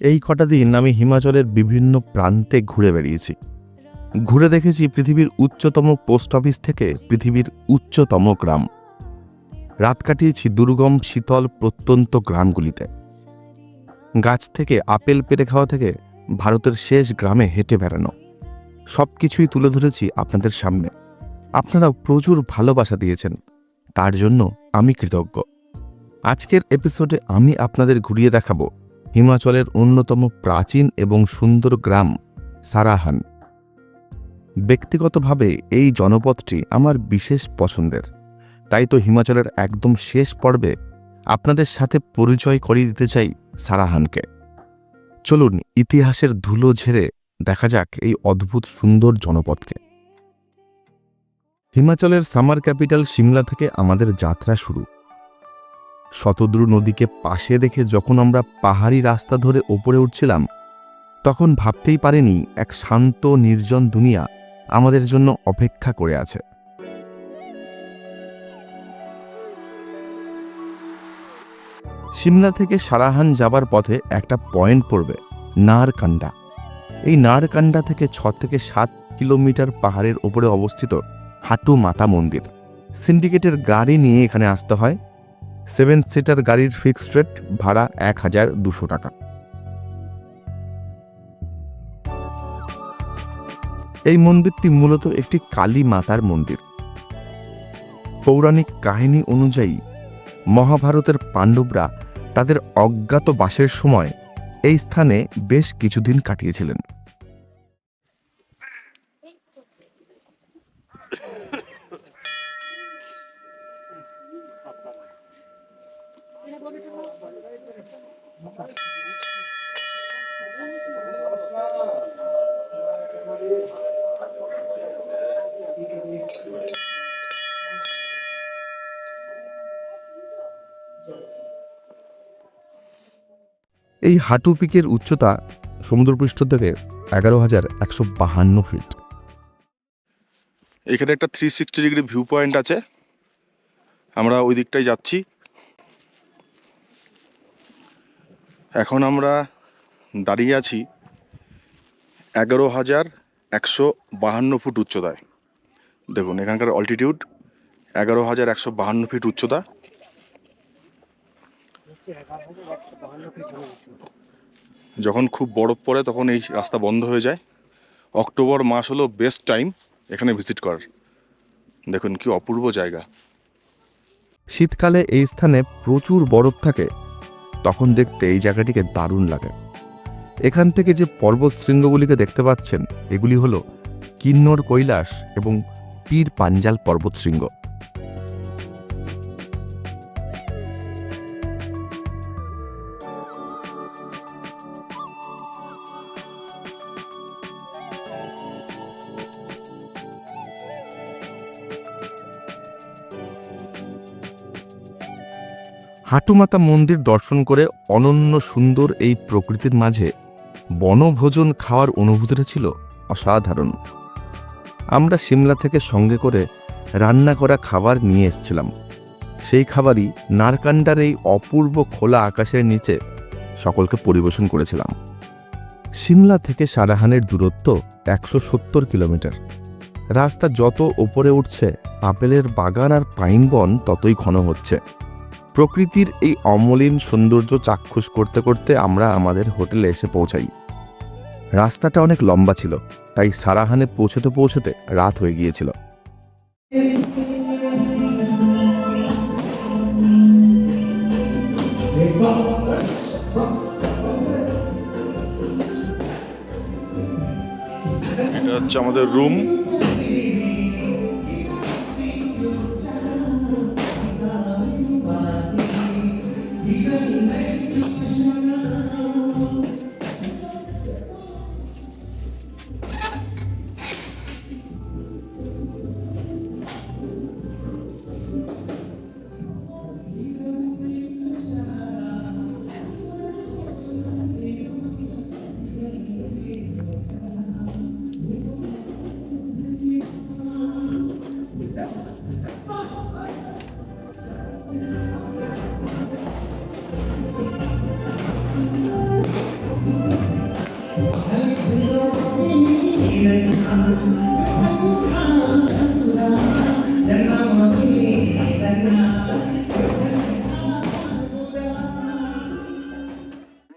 এই কটা দিন আমি হিমাচলের বিভিন্ন প্রান্তে ঘুরে বেরিয়েছি ঘুরে দেখেছি পৃথিবীর উচ্চতম পোস্ট অফিস থেকে পৃথিবীর উচ্চতম গ্রাম। রাত কাটিয়েছি দুর্গম, শীতল, প্রত্যন্ত গ্রামগুলিতে। গাছ থেকে আপেল পেড়ে খাওয়া থেকে ভারতের শেষ গ্রামে হেঁটে বেড়ানো। সব কিছুই তুলে ধরেছি আপনাদের সামনে। আপনারা প্রচুর ভালোবাসা দিয়েছেন। তার জন্য আমি কৃতজ্ঞ। আজকের এপিসোডে আমি আপনাদের ঘুরিয়ে দেখাবো হিমাচলের অন্যতম প্রাচীন এবং সুন্দর গ্রাম সারাহান। ব্যক্তিগতভাবে এই জনপদটি আমার বিশেষ পছন্দের। তাই তো হিমাচলের একদম শেষ পর্বে আপনাদের সাথে পরিচয় করিয়ে দিতে চাই সারাহানকে। চলুন ইতিহাসের ধুলো ঝেড়ে দেখা যাক এই অদ্ভুত সুন্দর জনপদকে। হিমাচলের সামার ক্যাপিটাল সিমলা থেকে আমাদের যাত্রা শুরু। শতদ্রু নদীকে পাশে রেখে যখন আমরা পাহাড়ি রাস্তা ধরে ওপরে উঠছিলাম, তখন ভাবতেই পারেনি এক শান্ত, নির্জন দুনিয়া আমাদের জন্য অপেক্ষা করে আছে। সিমলা থেকে সারাহান যাবার পথে একটা পয়েন্ট পড়বে, নারকান্ডা। এই নারকান্ডা থেকে ছ থেকে সাত কিলোমিটার পাহাড়ের ওপরে অবস্থিত হাটু মাতা মন্দির। সিন্ডিকেটের গাড়ি নিয়ে এখানে আসতে হয়। সেভেন সিটার গাড়ির ফিক্সড রেট ভাড়া এক হাজার দুশো টাকা। এই মন্দিরটি মূলত একটি কালী মাতার মন্দির। পৌরাণিক কাহিনী অনুযায়ী, মহাভারতের পাণ্ডবরা তাদের অজ্ঞাত বাসের সময় এই স্থানে বেশ কিছুদিন কাটিয়েছিলেন। এই হাঁটু পিকের উচ্চতা সমুদ্রপৃষ্ঠ থেকে এগারো হাজার একশো বাহান্ন ফিট এখানে একটা three sixty degree view point আছে। আমরা ওই দিকটাই যাচ্ছি। এখন আমরা দাঁড়িয়ে আছি এগারো হাজার একশো বাহান্ন ফুট উচ্চতায়। দেখুন, এখানকার অল্টিটিউড এগারো হাজার একশো বাহান্ন ফিট উচ্চতা। যখন খুব বরফ পড়ে তখন এই রাস্তা বন্ধ হয়ে যায়। অক্টোবর মাস হলো বেস্ট টাইম এখানে ভিজিট করার। দেখুন, কি অপূর্ব জায়গা। শীতকালে এই স্থানে প্রচুর বরফ থাকে। তখন দেখতে এই জায়গাটিকে দারুণ লাগে। এখান থেকে যে পর্বত শৃঙ্গগুলিকে দেখতে পাচ্ছেন, এগুলি হলো কিন্নর কৈলাস এবং পীর পাঞ্জাল পর্বত শৃঙ্গ। হাটুমাতা মন্দির দর্শন করে অনন্য সুন্দর এই প্রকৃতির মাঝে বনভোজন খাওয়ার অনুভূতিটা ছিল অসাধারণ। আমরা সিমলা থেকে সঙ্গে করে রান্না করা খাবার নিয়ে এসেছিলাম। সেই খাবারই নারকান্ডার এই অপূর্ব খোলা আকাশের নিচে সকলকে পরিবেশন করেছিলাম। সিমলা থেকে সারাহানের দূরত্ব একশো সত্তর কিলোমিটার। রাস্তা যত ওপরে উঠছে, আপেলের বাগান আর পাইন বন ততই ঘন হচ্ছে। প্রকৃতির এই অমলিন সৌন্দর্য চাক্ষুষ করতে করতে আমরা আমাদের হোটেলে এসে পৌঁছাই। রাস্তাটা অনেক লম্বা ছিল, তাই সারাহানে পৌঁছতে পৌঁছতে রাত হয়ে গিয়েছিল। এটা হচ্ছে আমাদের রুম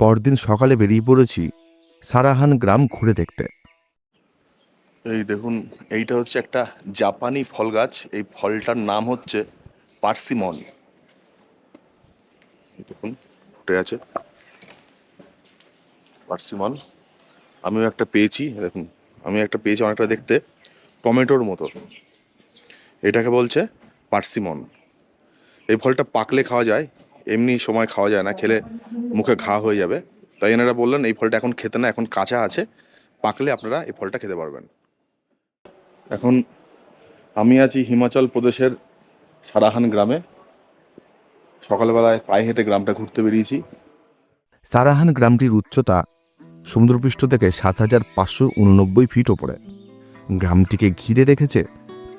পরদিন সকালে বেরিয়ে পড়েছি সারাহান গ্রাম ঘুরে দেখতে। এই দেখুন, এইটা হচ্ছে একটা জাপানি ফল গাছ। এই ফলটার নাম হচ্ছে পার্সিমন। দেখুন, ফুটে আছে। পার্সিমন, আমিও একটা পেয়েছি দেখুন আমি একটা পেয়েছি অনেকটা দেখতে, টমেটোর মতো। এটাকে বলছে পার্সিমন। এই ফলটা পাকলে খাওয়া যায়, এমনি সময় খাওয়া যায় না, খেলে মুখে ঘা হয়ে যাবে। তাই এনারা বললেন, এই ফলটা এখন খেতে না, এখন কাঁচা আছে, পাকলে আপনারা এই ফলটা খেতে পারবেন। এখন আমি আছি হিমাচল প্রদেশের সারাহান গ্রামে। সকালবেলায় পায়ে হেঁটে গ্রামটা ঘুরতে বেরিয়েছি। সারাহান গ্রামটির উচ্চতা সমুদ্রপৃষ্ঠ থেকে সাত হাজার পাঁচশো উননব্বই ফিট ওপরে। গ্রামটিকে ঘিরে রেখেছে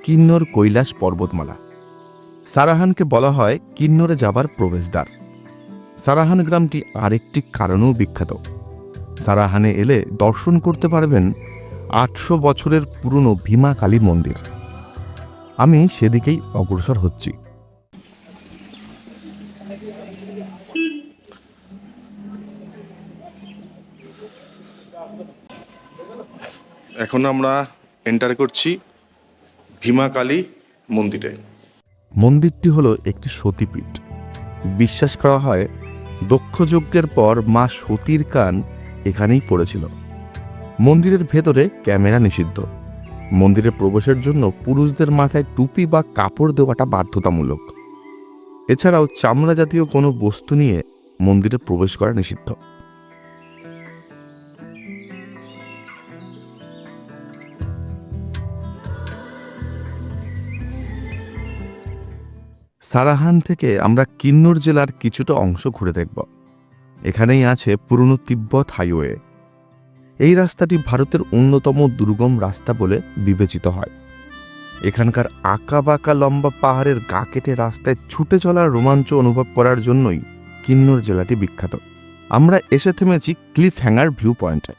কিন্নর কৈলাস পর্বতমালা। সারাহানকে বলা হয় কিন্নরে যাবার প্রবেশদ্বার। সারাহান গ্রামটি আরেকটি কারণেও বিখ্যাত। সারাহানে এলে দর্শন করতে পারবেন আটশো বছরের পুরনো ভীমা কালী মন্দির। আমি সেদিকেই অগ্রসর হচ্ছি। এখন আমরা এন্টার করছি ভীমাকালী মন্দিরে। মন্দিরটি হলো একটি সতীপীঠ। বিশ্বাস করা হয় দক্ষ যজ্ঞের পর মা সতীর কান এখানেই পড়েছিল। মন্দিরের ভেতরে ক্যামেরা নিষিদ্ধ। মন্দিরে প্রবেশের জন্য পুরুষদের মাথায় টুপি বা কাপড় দেওয়াটা বাধ্যতামূলক। এছাড়াও চামড়া জাতীয় কোনো বস্তু নিয়ে মন্দিরে প্রবেশ করা নিষিদ্ধ। সারাহান থেকে আমরা কিন্নর জেলার কিছুটা অংশ ঘুরে দেখব। এখানেই আছে পুরনো তিব্বত হাইওয়ে। এই রাস্তাটি ভারতের অন্যতম দুর্গম রাস্তা বলে বিবেচিত হয়। এখানকার আঁকা বাঁকা লম্বা পাহাড়ের গা কেটে রাস্তায় ছুটে চলার রোমাঞ্চ অনুভব করার জন্যই কিন্নর জেলাটি বিখ্যাত। আমরা এসে থেমেছি ক্লিফ হ্যাঙ্গার ভিউ পয়েন্টে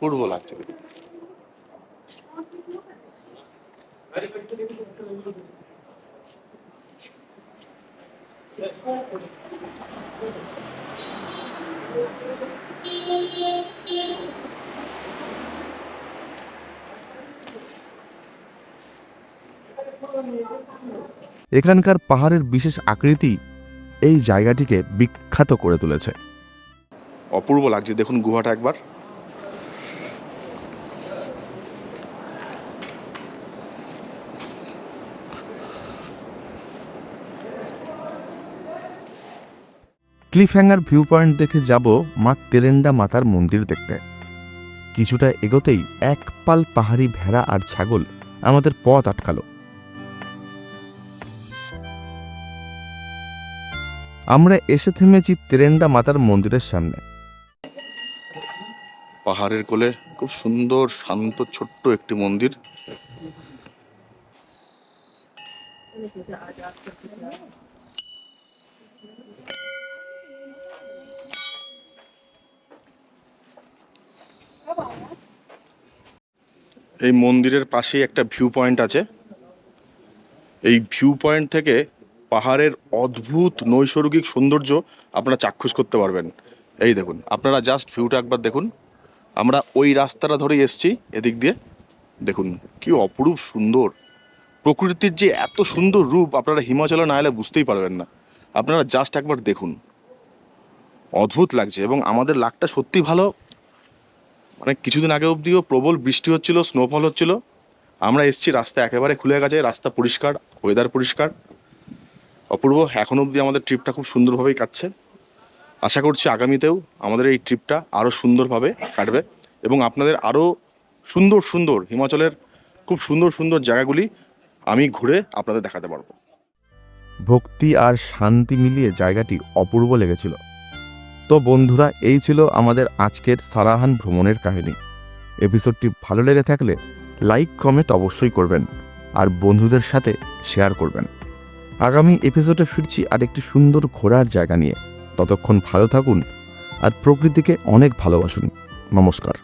পূর্ব লাগছে। এখানকার পাহাড়ের বিশেষ আকৃতি এই জায়গাটিকে বিখ্যাত করে তুলেছে। অপূর্ব লাগছে। দেখুন গুহাটা একবার। ক্লিফহ্যাঙ্গার ভিউ পয়েন্ট দেখে যাব মা তেরেন্ডা মাতার মন্দির দেখতে। কিছুটা এগোতেই এক পাল পাহাড়ি ভেড়া আর ছাগল আমাদের পথ আটকালো। আমরা এসে থেমেছি তেরেন্ডা মাতার মন্দিরের সামনে। পাহাড়ের কোলে খুব সুন্দর, শান্ত, ছোট্ট একটি মন্দির। এই মন্দিরের পাশেই একটা ভিউ পয়েন্ট আছে। এই ভিউ পয়েন্ট থেকে পাহাড়ের অদ্ভুত নৈসর্গিক সৌন্দর্য আপনারা চাক্ষুষ করতে পারবেন। এই দেখুন, আপনারা জাস্ট ভিউটা একবার দেখুন। আমরা ওই রাস্তাটা ধরেই এসছি, এদিক দিয়ে। দেখুন, কি অপরূপ সুন্দর। প্রকৃতির যে এত সুন্দর রূপ আপনারা হিমাচলে না এলে বুঝতেই পারবেন না। আপনারা জাস্ট একবার দেখুন। অদ্ভুত লাগছে এবং আমাদের লাকটা সত্যি ভালো মানে কিছুদিন আগে অবধিও প্রবল বৃষ্টি হচ্ছিল স্নোফল হচ্ছিল। আমরা এসছি, রাস্তা একেবারে খুলে গেছে, রাস্তা পরিষ্কার ওয়েদার পরিষ্কার। অপূর্ব, এখন অবধি আমাদের ট্রিপটা খুব সুন্দরভাবেই কাটছে। আশা করছি আগামীতেও আমাদের এই ট্রিপটা আরও সুন্দরভাবে কাটবে এবং আপনাদের আরও সুন্দর সুন্দর হিমাচলের খুব সুন্দর সুন্দর জায়গাগুলি আমি ঘুরে আপনাদের দেখাতে পারব। ভক্তি আর শান্তি মিলিয়ে জায়গাটি অপূর্ব লেগেছিল। তো বন্ধুরা, এই ছিল আমাদের আজকের সারাহান ভ্রমণের কাহিনী। এপিসোডটি ভালো লেগে থাকলে লাইক, কমেন্ট অবশ্যই করবেন আর বন্ধুদের সাথে শেয়ার করবেন। আগামী এপিসোডে ফিরছি আরেকটি সুন্দর ঘোরার জায়গা নিয়ে। ততক্ষণ ভালো থাকুন আর প্রকৃতিকে অনেক ভালোবাসুন। নমস্কার।